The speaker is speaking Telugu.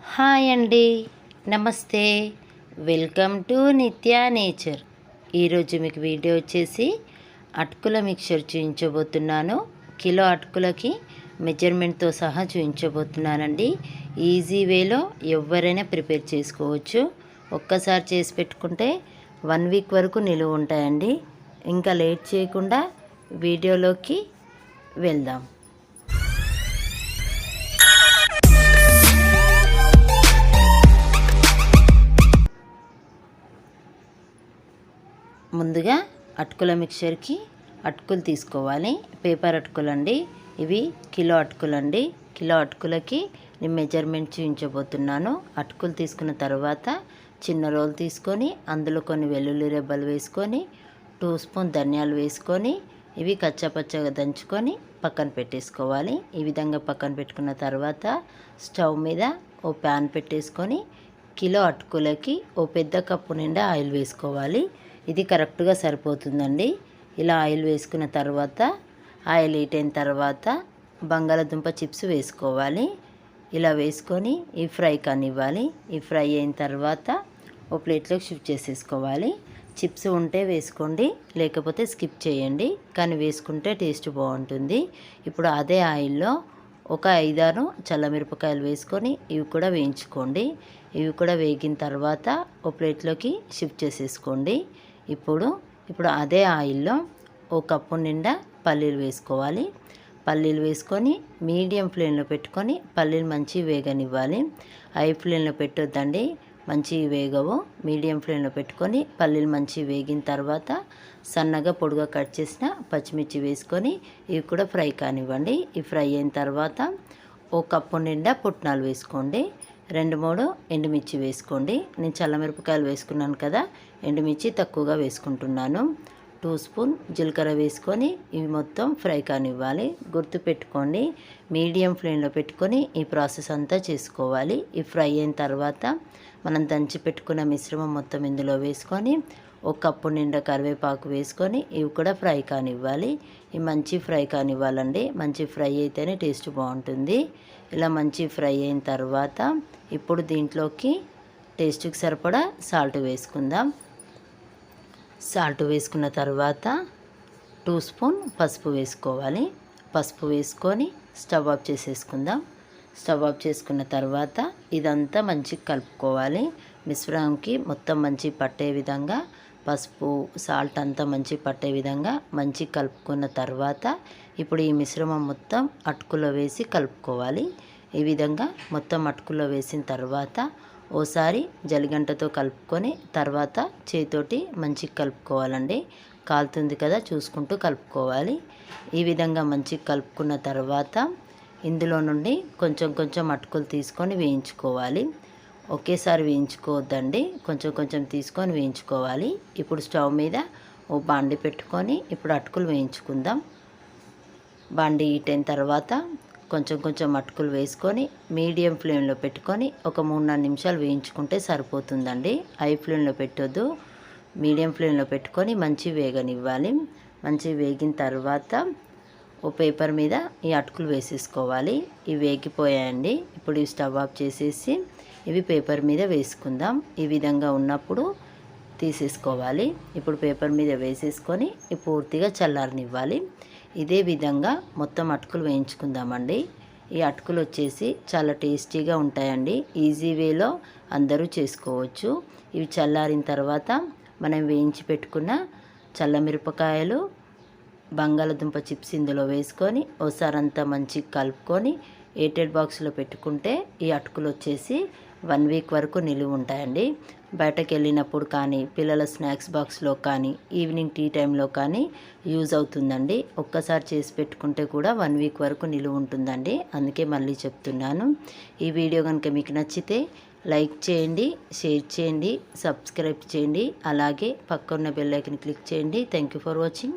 హాయ్ అండి. నమస్తే. Welcome to Nitya nature. ఈరోజు మీకు వీడియో వచ్చేసి అటుకుల మిక్చర్ చూపించబోతున్నాను కిలో అటుకులకి మెజర్మెంట్తో సహా చూపించబోతున్నానండి ఈజీ వేలో ఎవరైనా ప్రిపేర్ చేసుకోవచ్చు. ఒక్కసారి చేసి పెట్టుకుంటే వన్ వీక్ వరకు నిలువ ఉంటాయండి. ఇంకా లేట్ చేయకుండా వీడియోలోకి వెళ్దాం. ముందుగా అటుకుల మిక్చర్కి అటుకులు తీసుకోవాలి. పేపర్ అటుకులు అండి ఇవి కిలో అటుకులు అండి కిలో అటుకులకి నేను మెజర్మెంట్ చూపించబోతున్నాను అటుకులు తీసుకున్న తర్వాత చిన్న రోలు తీసుకొని అందులో కొన్ని వెల్లుల్లి రెబ్బలు వేసుకొని టూ స్పూన్ ధనియాలు వేసుకొని ఇవి కచ్చాపచ్చగా దంచుకొని పక్కన పెట్టేసుకోవాలి. ఈ విధంగా పక్కన పెట్టుకున్న తర్వాత స్టవ్ మీద ఓ ప్యాన్ పెట్టేసుకొని కిలో అటుకులకి ఓ పెద్ద కప్పు నిండా ఆయిల్ వేసుకోవాలి. ఇది కరెక్ట్గా సరిపోతుందండి. ఇలా ఆయిల్ వేసుకున్న తర్వాత ఆయిల్ హీట్ అయిన తర్వాత బంగాళదుంప చిప్స్ వేసుకోవాలి. ఇలా వేసుకొని ఈ ఫ్రై కానివ్వాలి. ఈ ఫ్రై అయిన తర్వాత ఓ ప్లేట్లోకి షిఫ్ట్ చేసేసుకోవాలి. చిప్స్ ఉంటే వేసుకోండి లేకపోతే స్కిప్ చేయండి. కానీ వేసుకుంటే టేస్ట్ బాగుంటుంది. ఇప్పుడు అదే ఆయిల్లో ఒక ఐదారు చల్లమిరపకాయలు వేసుకొని ఇవి కూడా వేయించుకోండి. ఇవి కూడా వేగిన తర్వాత ఓ ప్లేట్లోకి షిఫ్ట్ చేసేసుకోండి. ఇప్పుడు ఇప్పుడు అదే ఆయిల్లో ఓ కప్పు నిండా పల్లీలు వేసుకోవాలి. పల్లీలు వేసుకొని మీడియం ఫ్లేమ్లో పెట్టుకొని పల్లీలు మంచి వేగనివ్వాలి. హై ఫ్లేమ్లో పెట్టొద్దండి. మంచి వేగవు. మీడియం ఫ్లేమ్లో పెట్టుకొని పల్లీలు మంచి వేగిన తర్వాత సన్నగా పొడుగా కట్ చేసిన పచ్చిమిర్చి వేసుకొని ఇవి కూడా ఫ్రై కానివ్వండి. ఇవి ఫ్రై అయిన తర్వాత ఓ కప్పు నిండా పుట్నాలు వేసుకోండి. రెండు మూడు ఎండుమిర్చి వేసుకోండి. నేను చల్లమిరపకాయలు వేసుకున్నాను కదా ఎండుమిర్చి తక్కువగా వేసుకుంటున్నాను. టూ స్పూన్ జీలకర్ర వేసుకొని ఇవి మొత్తం ఫ్రై కానివ్వాలి. గుర్తు పెట్టుకోండి మీడియం ఫ్లేమ్లో పెట్టుకొని ఈ ప్రాసెస్ అంతా చేసుకోవాలి. ఈ ఫ్రై అయిన తర్వాత మనం దంచి పెట్టుకున్న మిశ్రమం మొత్తం ఇందులో వేసుకొని ఒక కప్పు నిండా కరివేపాకు వేసుకొని ఇవి కూడా ఫ్రై కానివ్వాలి. ఇవి మంచి ఫ్రై కానివ్వాలండి. మంచి ఫ్రై అయితేనే టేస్ట్ బాగుంటుంది. ఇలా మంచి ఫ్రై అయిన తర్వాత ఇప్పుడు దీంట్లోకి టేస్ట్కి సరిపడా సాల్ట్ వేసుకుందాం. సాల్ట్ వేసుకున్న తర్వాత టూ స్పూన్ పసుపు వేసుకోవాలి. పసుపు వేసుకొని స్టవ్ ఆఫ్ చేసేసుకుందాం. స్టవ్ ఆఫ్ చేసుకున్న తర్వాత ఇదంతా మంచిగా కలుపుకోవాలి. మిశ్రమంకి మొత్తం మంచి పట్టే విధంగా పసుపు సాల్ట్ అంతా మంచి పట్టే విధంగా మంచి కలుపుకున్న తర్వాత ఇప్పుడు ఈ మిశ్రమం మొత్తం అటుకులో వేసి కలుపుకోవాలి. ఈ విధంగా మొత్తం అటుకులో వేసిన తర్వాత ఓసారి జలిగంటతో కలుపుకొని తర్వాత చేతోటి మంచిగా కలుపుకోవాలండి. కాలుతుంది కదా చూసుకుంటూ కలుపుకోవాలి. ఈ విధంగా మంచిగా కలుపుకున్న తర్వాత ఇందులో నుండి కొంచెం కొంచెం అటుకులు తీసుకొని వేయించుకోవాలి. ఒకేసారి వేయించుకోవద్దండి. కొంచెం కొంచెం తీసుకొని వేయించుకోవాలి. ఇప్పుడు స్టవ్ మీద ఓ బాండి పెట్టుకొని ఇప్పుడు అటుకులు వేయించుకుందాం. బాండి ఈటైన అయిన తర్వాత కొంచెం కొంచెం అటుకులు వేసుకొని మీడియం ఫ్లేమ్లో పెట్టుకొని ఒక మూడు నాలుగు నిమిషాలు వేయించుకుంటే సరిపోతుందండి. హై ఫ్లేమ్లో పెట్టొద్దు. మీడియం ఫ్లేమ్లో పెట్టుకొని మంచి వేగనివ్వాలి. మంచి వేగిన తర్వాత ఓ పేపర్ మీద ఈ అటుకులు వేసేసుకోవాలి. ఇవి వేగిపోయాయండి. ఇప్పుడు ఇవి స్టవ్ ఆఫ్ చేసేసి ఇవి పేపర్ మీద వేసుకుందాం. ఈ విధంగా ఉన్నప్పుడు తీసేసుకోవాలి. ఇప్పుడు పేపర్ మీద వేసేసుకొని పూర్తిగా చల్లారనివ్వాలి. ఇదే విధంగా మొత్తం అటుకులు వేయించుకుందామండి. ఈ అటుకులు వచ్చేసి చాలా టేస్టీగా ఉంటాయండి. ఈజీ వేలో అందరూ చేసుకోవచ్చు. ఇవి చల్లారిన తర్వాత మనం వేయించి పెట్టుకున్న చల్లమిరపకాయలు బంగాళదుంప చిప్స్ ఇందులో వేసుకొని ఒకసారి అంతా మంచిగా కలుపుకొని ఎయిటెడ్ బాక్స్లో పెట్టుకుంటే ఈ అటుకులు వచ్చేసి వన్ వీక్ వరకు నిలువ ఉంటాయండి. బయటకు వెళ్ళినప్పుడు కానీ పిల్లల స్నాక్స్ బాక్స్లో కానీ ఈవినింగ్ టీ టైంలో కానీ యూజ్ అవుతుందండి. ఒక్కసారి చేసి పెట్టుకుంటే కూడా వన్ వీక్ వరకు నిలువ ఉంటుందండి. అందుకే మళ్ళీ చెప్తున్నాను. ఈ వీడియో కనుక మీకు నచ్చితే లైక్ చేయండి షేర్ చేయండి సబ్స్క్రైబ్ చేయండి అలాగే పక్కన్న బెల్ ఐకన్ క్లిక్ చేయండి. Thank for watching.